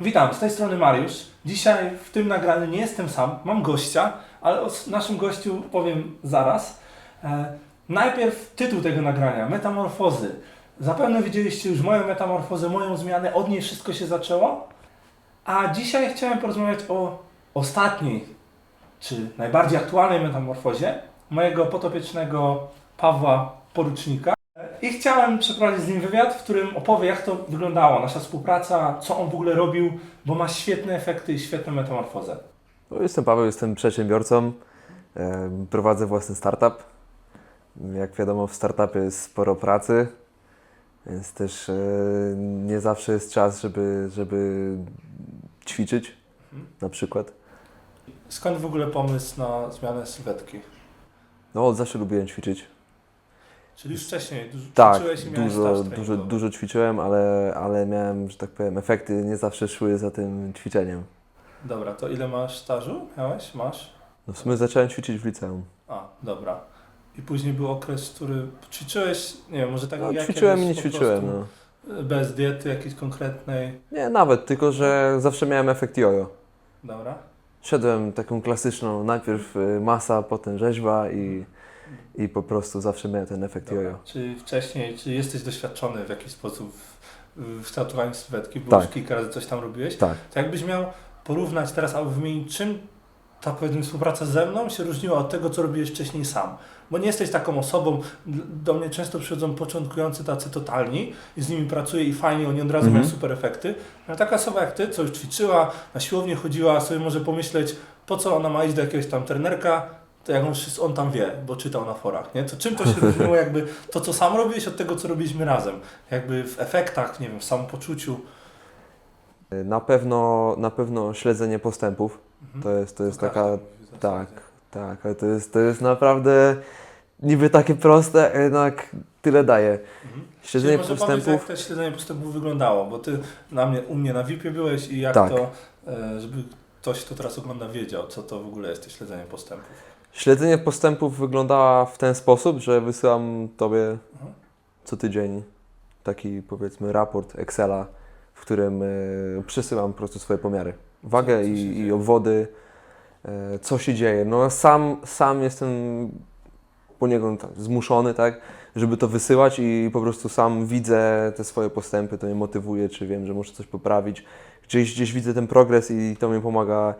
Witam, z tej strony Mariusz. Dzisiaj w tym nagraniu nie jestem sam, mam gościa, ale o naszym gościu powiem zaraz. E, najpierw tytuł tego nagrania, Metamorfozy. Zapewne widzieliście już moją metamorfozę, moją zmianę, od niej wszystko się zaczęło. A dzisiaj chciałem porozmawiać o ostatniej, czy najbardziej aktualnej metamorfozie mojego potopiecznego Pawła Porucznika. I chciałem przeprowadzić z nim wywiad, w którym opowie, jak to wyglądało, nasza współpraca, co on w ogóle robił, bo ma świetne efekty i świetną metamorfozę. No, jestem Paweł, jestem przedsiębiorcą. em, Prowadzę własny startup. Jak wiadomo, w startupie jest sporo pracy, więc też e, nie zawsze jest czas, żeby, żeby ćwiczyć Mhm. na przykład. Skąd w ogóle pomysł na zmianę sylwetki? No, od zawsze lubiłem ćwiczyć. Czyli już wcześniej dużo Tak, ćwiczyłeś i dużo, dużo, dużo ćwiczyłem, ale, ale miałem, że tak powiem, efekty nie zawsze szły za tym ćwiczeniem. Dobra, to ile masz stażu? Miałeś? Masz? No, w sumie zacząłem ćwiczyć w liceum. A, dobra. I później był okres, który ćwiczyłeś, nie wiem, może tak No, jak ćwiczyłem i nie ćwiczyłem. No. Bez diety jakiejś konkretnej. Nie, nawet, tylko że zawsze miałem efekt jojo. Dobra. Szedłem taką klasyczną, najpierw y, masa, potem rzeźba i, i po prostu zawsze miałem ten efekt Dobra. jojo. Czy wcześniej, czy jesteś doświadczony w jakiś sposób w, w statowaniu sylwetki, bo już Tak. kilka razy coś tam robiłeś? Tak. To jakbyś miał porównać teraz albo wymienić, czym ta powiedzmy współpraca ze mną się różniła od tego, co robiłeś wcześniej sam. Bo nie jesteś taką osobą, do mnie często przychodzą początkujący tacy totalni i z nimi pracuję i fajnie, oni od razu Mhm. mają super efekty. Ale taka osoba jak ty, co już ćwiczyła, na siłownię chodziła, sobie może pomyśleć, po co ona ma iść do jakiegoś tam trenerka, to jak on, on tam wie, bo czytał na forach, nie? To czym to się różniło jakby to, co sam robiłeś od tego, co robiliśmy razem? Jakby w efektach, nie wiem, w samopoczuciu. Na pewno, na pewno śledzenie postępów, Mhm. to jest, to jest To taka, tak, tak, ale to jest, to jest naprawdę niby takie proste, a jednak tyle daje. Mhm. Śledzenie Czyli powiedz, postępów, jak to śledzenie postępów wyglądało, bo ty na mnie, u mnie na VIP-ie byłeś i jak Tak. to, e, żeby ktoś, kto teraz ogląda, wiedział, co to w ogóle jest to śledzenie postępów. Śledzenie postępów wyglądała w ten sposób, że wysyłam Tobie co tydzień taki powiedzmy raport Excela, w którym y, przesyłam po prostu swoje pomiary. Wagę Co- co się i, i dzieje? obwody, y, co się dzieje. No sam, sam jestem poniekąd tak, zmuszony, tak, żeby to wysyłać i po prostu sam widzę te swoje postępy, to mnie motywuje, czy wiem, że muszę coś poprawić. Gdzieś, gdzieś widzę ten progres i to mi pomaga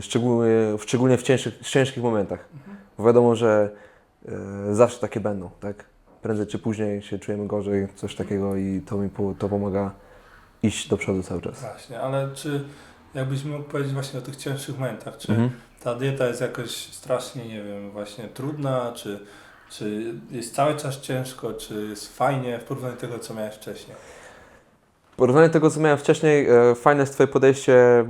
szczególnie, szczególnie w ciężkich, ciężkich momentach. Bo wiadomo, że y, zawsze takie będą, tak? Prędzej czy później się czujemy gorzej, coś takiego i to mi to pomaga iść do przodu cały czas. Właśnie, ale czy jakbyś mógł powiedzieć właśnie o tych cięższych momentach, czy Mhm. ta dieta jest jakoś strasznie, nie wiem, właśnie trudna, czy, czy jest cały czas ciężko, czy jest fajnie w porównaniu do tego, co miałeś wcześniej? W porównaniu tego, co miałem wcześniej, e, fajne jest Twoje podejście,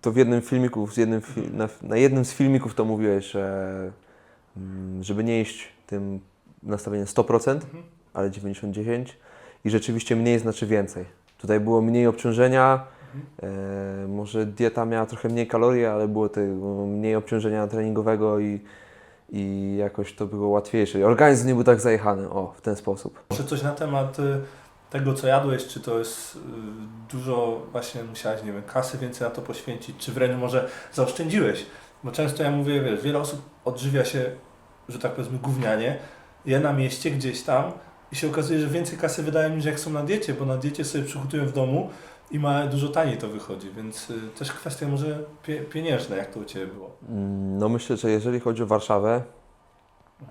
to w jednym filmiku, z jednym na, na jednym z filmików to mówiłeś, że mm, żeby nie iść tym nastawieniem 100%, Mhm. ale 90-10 i rzeczywiście mniej znaczy więcej. Tutaj było mniej obciążenia, Mhm. e, może dieta miała trochę mniej kalorii, ale było tego mniej obciążenia treningowego i, i jakoś to było łatwiejsze. Organizm nie był tak zajechany, o, w ten sposób. Czy coś na temat y, tego, co jadłeś, czy to jest y, dużo, właśnie musiałeś, nie wiem, kasy więcej na to poświęcić, czy wręcz może zaoszczędziłeś? Bo często ja mówię, wiesz, wiele osób odżywia się, że tak powiedzmy, gównianie, je na mieście gdzieś tam i się okazuje, że więcej kasy wydają niż jak są na diecie, bo na diecie sobie przygotują w domu i ma dużo taniej to wychodzi, więc y, też kwestia może pie, pieniężna, jak to u Ciebie było. Mm, No myślę, że jeżeli chodzi o Warszawę,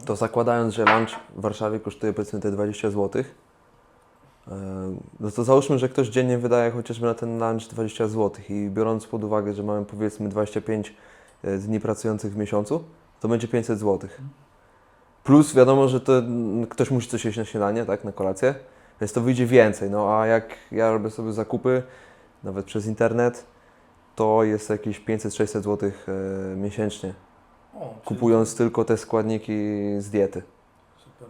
to zakładając, że lunch w Warszawie kosztuje powiedzmy te 20 zł, no to załóżmy, że ktoś dziennie wydaje chociażby na ten lunch 20 zł i biorąc pod uwagę, że mamy powiedzmy 25 e, dni pracujących w miesiącu, to będzie 500 zł. Plus wiadomo, że to mm, ktoś musi coś jeść na śniadanie, tak, na kolację, więc to wyjdzie więcej. No a jak ja robię sobie zakupy, nawet przez internet, to jest jakieś 500-600 zł e, miesięcznie, O, czyli- kupując tylko te składniki z diety. Super.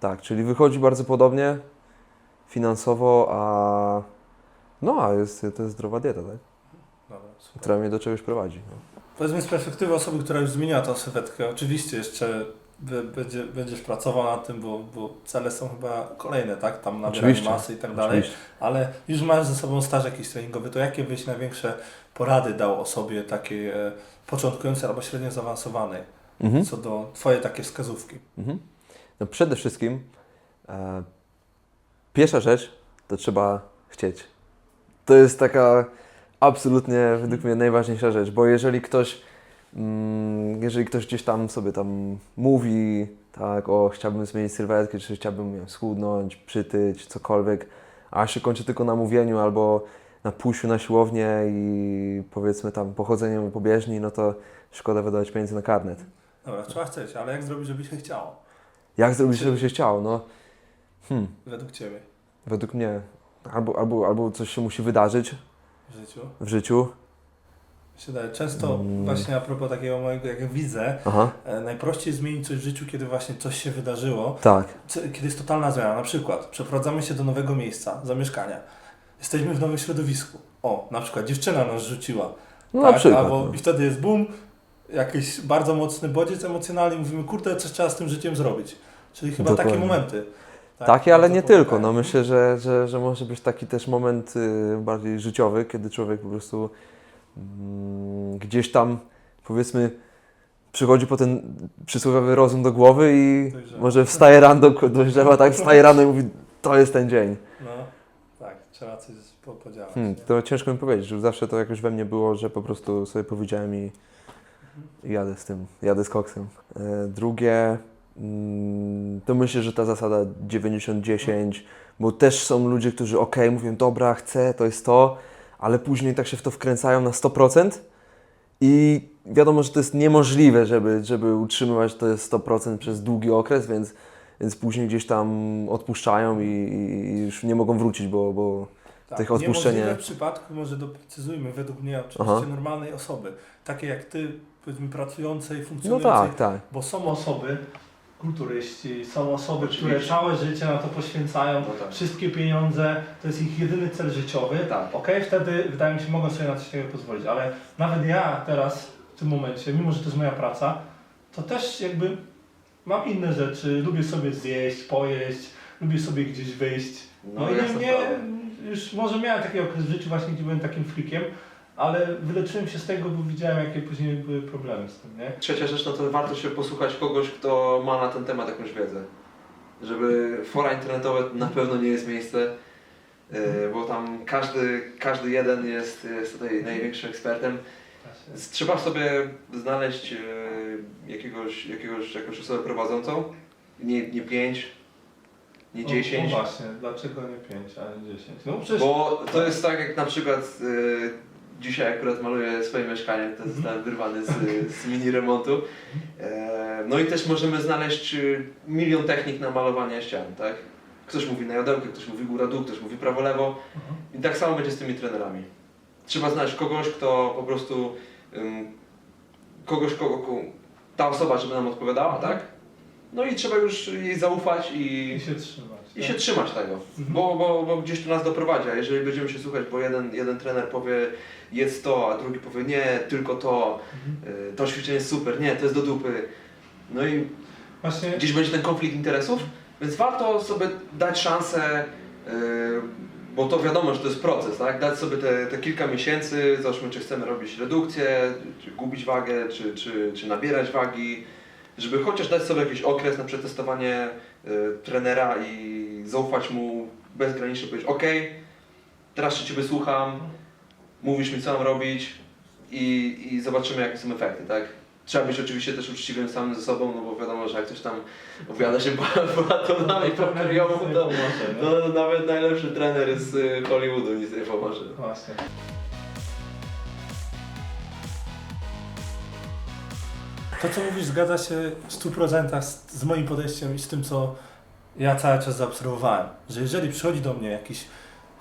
Tak, czyli wychodzi bardzo podobnie finansowo, a no, a jest, to jest zdrowa dieta, tak? Dobra, super. która mnie do czegoś prowadzi. No. Powiedzmy z perspektywy osoby, która już zmieniła tą sylwetkę, oczywiście jeszcze Będzie, będziesz pracował nad tym, bo, bo cele są chyba kolejne, tak? Tam nabieranie masy i tak dalej. Oczywiście. Ale już masz ze sobą staż jakiś treningowy, to jakie byś największe porady dał osobie takiej e, początkującej albo średnio zaawansowanej, Mhm. co do Twoje takie wskazówki? Mhm. No przede wszystkim e, pierwsza rzecz to trzeba chcieć. To jest taka absolutnie według mnie najważniejsza rzecz, bo jeżeli ktoś mm, jeżeli ktoś gdzieś tam sobie tam mówi tak, o chciałbym zmienić sylwetkę, czy chciałbym wiem, schudnąć, przytyć, cokolwiek, a się kończy tylko na mówieniu albo na pójściu na siłownię i powiedzmy tam pochodzeniem po bieżni, no to szkoda wydawać pieniędzy na karnet. Dobra, trzeba chcieć, ale jak zrobić, żeby się chciało? Jak zrobić, żeby się chciało? No, hmm, Według Ciebie według mnie albo, albo, albo coś się musi wydarzyć w życiu? w życiu. Wydaje, często Mm. właśnie a propos takiego mojego, jak widzę, e, najprościej zmienić coś w życiu, kiedy właśnie coś się wydarzyło, tak. co, kiedy jest totalna zmiana. Na przykład przeprowadzamy się do nowego miejsca, zamieszkania. Jesteśmy w nowym środowisku. O, na przykład dziewczyna nas rzuciła. No tak? na przykład. Albo no. i wtedy jest boom, jakiś bardzo mocny bodziec emocjonalny i mówimy, kurde, coś trzeba z tym życiem zrobić. Czyli chyba takie Dokładnie. momenty. Tak, Takie, ale nie tylko. No myślę, że, że, że może być taki też moment y, bardziej życiowy, kiedy człowiek po prostu mm, gdzieś tam powiedzmy przychodzi po ten przysłowiowy rozum do głowy i Dojrzewa. może wstaje rano, dojrzewa, tak, wstaje rano i mówi to jest ten dzień. No, tak, trzeba coś po, podziałać. Hmm, nie? to ciężko mi powiedzieć, że zawsze to jakoś we mnie było, że po prostu sobie powiedziałem i, i jadę z tym, jadę z koksem. E, drugie, to myślę, że ta zasada 90-10, bo też są ludzie, którzy ok, mówią, dobra, chcę, to jest to, ale później tak się w to wkręcają na 100% i wiadomo, że to jest niemożliwe, żeby, żeby utrzymywać to 100% przez długi okres, więc, więc później gdzieś tam odpuszczają i, i już nie mogą wrócić, bo, bo Tak, tych Niemożliwe w przypadku, może doprecyzujmy, według mnie oczywiście Aha. normalnej osoby, takie jak Ty, powiedzmy pracującej, no funkcjonującej, tak, tak. bo są osoby, kulturyści, są osoby, Oczywiście. które całe życie na to poświęcają, No tak. wszystkie pieniądze, to jest ich jedyny cel życiowy. Tak. Okej, wtedy wydaje mi się, mogą sobie na coś takiego pozwolić, ale nawet ja teraz, w tym momencie, mimo że to jest moja praca, to też jakby mam inne rzeczy, lubię sobie zjeść, pojeść, lubię sobie gdzieś wyjść. No, No, i jasna nie, już może miałem taki okres w życiu właśnie, gdzie byłem takim freakiem, ale wyleczyłem się z tego, bo widziałem jakie później były problemy z tym, nie? Trzecia rzecz, no to warto się posłuchać kogoś, kto ma na ten temat jakąś wiedzę. Żeby fora internetowe na pewno nie jest miejsce, yy, bo tam każdy, każdy jeden jest, jest tutaj największym ekspertem. Trzeba sobie znaleźć yy, jakiegoś, jakiegoś, jakąś osobę prowadzącą, nie, nie pięć, nie No, dziesięć. No właśnie, dlaczego nie 5, a nie 10? No przecież... Bo to jest tak jak na przykład y, dzisiaj akurat maluję swoje mieszkanie, to Mhm. zostałem wyrwany z, z mini remontu. E, no i też możemy znaleźć y, milion technik na malowanie ścian, tak? Ktoś mówi na jodełkę, ktoś mówi góra-dół, ktoś mówi prawo-lewo Mhm. i tak samo będzie z tymi trenerami. Trzeba znaleźć kogoś, kto po prostu kogoś, kogo, kogo ta osoba, żeby nam odpowiadała, tak? No i trzeba już jej zaufać i, I się trzymać. I się trzymać tego. Mhm. Bo, bo, bo gdzieś to nas doprowadzi, a jeżeli będziemy się słuchać, bo jeden, jeden trener powie jest to, a drugi powie nie, tylko to, Mhm. y, to ćwiczenie jest super, nie, to jest do dupy. No i Właśnie... gdzieś będzie ten konflikt interesów, więc warto sobie dać szansę, y, bo to wiadomo, że to jest proces, tak? Dać sobie te, te kilka miesięcy, zobaczmy czy chcemy robić redukcję, czy gubić wagę, czy, czy, czy nabierać wagi, żeby chociaż dać sobie jakiś okres na przetestowanie y, trenera i zaufać mu bezgranicznie, powiedzieć ok, teraz się Ciebie słucham, mówisz mi co mam robić i, i zobaczymy jakie są efekty, tak? Trzeba być oczywiście też uczciwym samym ze sobą, no bo wiadomo, że jak ktoś tam opowiada się batonami nie to nie? no, nawet najlepszy trener z y, Hollywoodu nic nie pomoże. Właśnie. To, co mówisz, zgadza się w 100% z, z moim podejściem i z tym, co ja cały czas zaobserwowałem. Że jeżeli przychodzi do mnie jakiś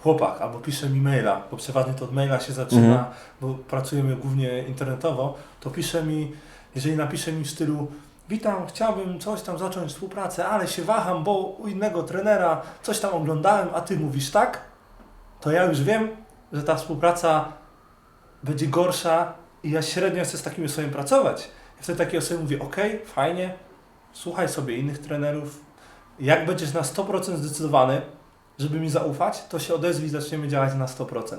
chłopak albo pisze mi maila, bo przeważnie to od maila się zaczyna, Mhm. bo pracujemy głównie internetowo, to pisze mi, jeżeli napisze mi w stylu Witam, chciałbym coś tam zacząć współpracę, ale się waham, bo u innego trenera coś tam oglądałem, a ty mówisz tak, to ja już wiem, że ta współpraca będzie gorsza i ja średnio chcę z takimi osobami pracować. Ja wtedy takiej osobie mówię, ok, fajnie, słuchaj sobie innych trenerów. Jak będziesz na 100% zdecydowany, żeby mi zaufać, to się odezwij i zaczniemy działać na 100%.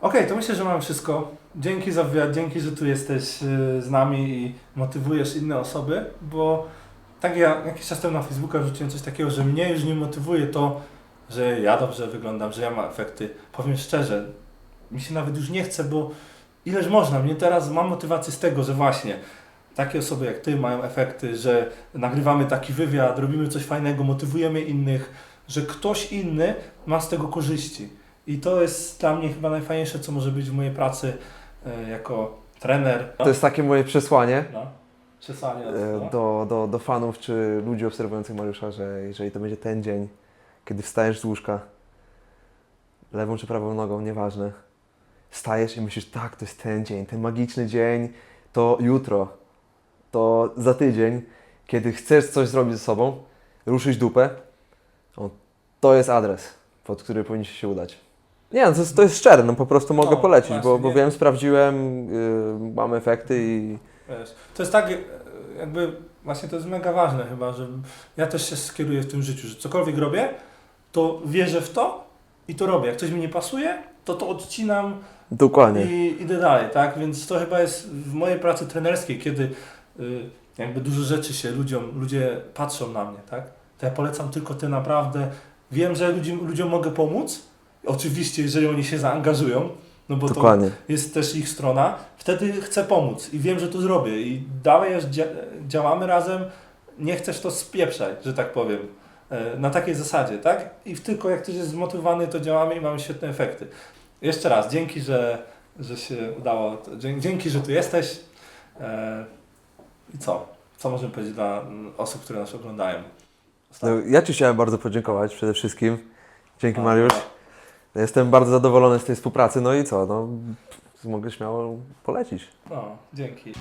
Okej, to myślę, że mamy wszystko. Dzięki za wywiad, dzięki, że tu jesteś y, z nami i motywujesz inne osoby, bo tak ja jakiś czas temu na Facebooka rzuciłem coś takiego, że mnie już nie motywuje to, że ja dobrze wyglądam, że ja mam efekty. Powiem szczerze, mi się nawet już nie chce, bo ileż można. Mnie teraz mam motywację z tego, że właśnie takie osoby jak Ty mają efekty, że nagrywamy taki wywiad, robimy coś fajnego, motywujemy innych, że ktoś inny ma z tego korzyści. I to jest dla mnie chyba najfajniejsze, co może być w mojej pracy e, jako trener. To jest takie moje przesłanie no. Przesłanie na e, to. do, do, do fanów czy ludzi obserwujących Mariusza, że jeżeli to będzie ten dzień, kiedy wstajesz z łóżka, lewą czy prawą nogą, nieważne, stajesz i myślisz, tak, to jest ten dzień, ten magiczny dzień, to jutro, to za tydzień, kiedy chcesz coś zrobić ze sobą, ruszyć dupę, o, to jest adres, pod który powinniście się udać. Nie, no to jest, to jest szczere, no po prostu mogę No, polecić, właśnie, bo, bo nie. wiem, sprawdziłem, yy, mam efekty i Wiesz, to jest tak, e, jakby właśnie to jest mega ważne chyba, że ja też się skieruję w tym życiu, że cokolwiek robię, to wierzę w to i to robię. Jak coś mi nie pasuje, to to odcinam dokładnie. i idę dalej, tak? Więc to chyba jest w mojej pracy trenerskiej, kiedy y, jakby dużo rzeczy się ludziom, ludzie patrzą na mnie, tak? To ja polecam tylko te naprawdę, wiem, że ludziom, ludziom mogę pomóc, oczywiście, jeżeli oni się zaangażują, no bo to Dokładnie. jest też ich strona, wtedy chcę pomóc i wiem, że to zrobię i dalej już dzia działamy razem, nie chcesz to spieprzać, że tak powiem, e, na takiej zasadzie, tak? I tylko jak ktoś jest zmotywowany, to działamy i mamy świetne efekty. Jeszcze raz, dzięki, że, że się udało, to, dzięki, że tu jesteś e, i co? Co możemy powiedzieć dla mm, osób, które nas oglądają? No, ja Ci chciałem bardzo podziękować przede wszystkim. Dzięki A, Mariusz. no. Jestem bardzo zadowolony z tej współpracy. No i co? No, mogę śmiało polecić. No, dzięki.